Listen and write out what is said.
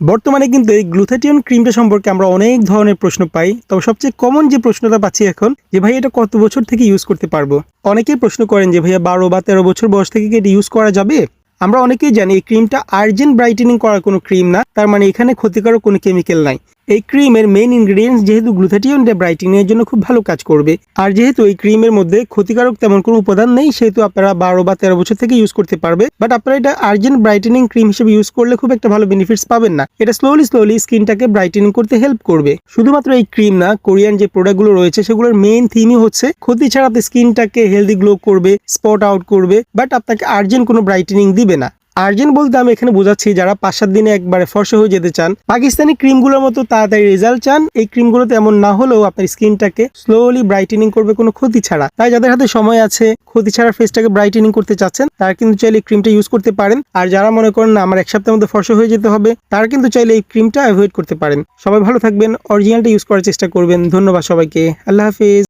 বর্তমানে কিন্তু এই গ্লুথাটিয়ন ক্রিমটা সম্পর্কে আমরা অনেক ধরনের প্রশ্ন পাই, তবে সবচেয়ে কমন যে প্রশ্নটা পাচ্ছি এখন, যে ভাই এটা কত বছর থেকে ইউজ করতে পারব? অনেকেই প্রশ্ন করেন যে ভাইয়া বারো বা তেরো বছর বয়স থেকে কি এটা ইউজ করা যাবে? আমরা অনেকেই জানি এই ক্রিমটা আর্জেন্ট ব্রাইটেনিং করার কোনো ক্রিম না, তার মানে এখানে ক্ষতিকারক কোনো কেমিক্যাল নাই। এই ক্রিমের মেইন ইনগ্রেডিয়েন্টস যেহেতু গ্লুথাটিয়ন ব্রাইটেনিং এর জন্য খুব ভালো কাজ করবে। আর যেহেতু এই ক্রিমের মধ্যে ক্ষতিকারক তেমন কোনো উপাদান নেই, সেহেতু আপনারা বারো বা তেরো বছর থেকে ইউজ করতে পারবে। বাট আপনারা এটা আর্জেন্ট ব্রাইটেনিং ক্রিম হিসেবে ইউজ করলে খুব একটা ভালো বেনিফিটস পাবেন না। এটা স্লোলি স্লোলি স্কিনটাকে ব্রাইটেনিং করতে হেল্প করবে। শুধুমাত্র এই ক্রিম না, কোরিয়ান যে প্রোডাক্টগুলো রয়েছে, সেগুলোর মেইন থিমই হচ্ছে ক্ষতি ছাড়াতে স্কিনটাকে হেলদি গ্লো করবে স্পট আউট করবে বাট আপনাকে আর্জেন্ট কোনো ব্রাইটেনিং দিবে না। আর্জেন্ট বলতে আমি এখানে বোঝাচ্ছি যারা পাঁচ সাত দিনে একবারে ফর্সা হয়ে যেতে চান, পাকিস্তানি ক্রিমগুলোর মতো তাড়াতাড়ি রেজাল্ট চান, এই ক্রিমগুলোতে এমন না হলেও আপনার স্কিনটাকে স্লোলি ব্রাইটেনিং করবে, কোনো ক্ষতি ছাড়া। তাই যাদের হাতে সময় আছে, ক্ষতি ছাড়া ফেসটাকে ব্রাইটেনিং করতে চাচ্ছেন, তারা কিন্তু চাইলে এই ক্রিমটা ইউজ করতে পারেন। আর যারা মনে করেন না, আমার এক সপ্তাহের মধ্যে ফর্সা হয়ে যেতে হবে, তারা কিন্তু চাইলে এই ক্রিমটা অ্যাভয়েড করতে পারেন। সবাই ভালো থাকবেন অরিজিনালটা ইউজ করার চেষ্টা করবেন। ধন্যবাদ সবাইকে। আল্লাহ হাফিজ।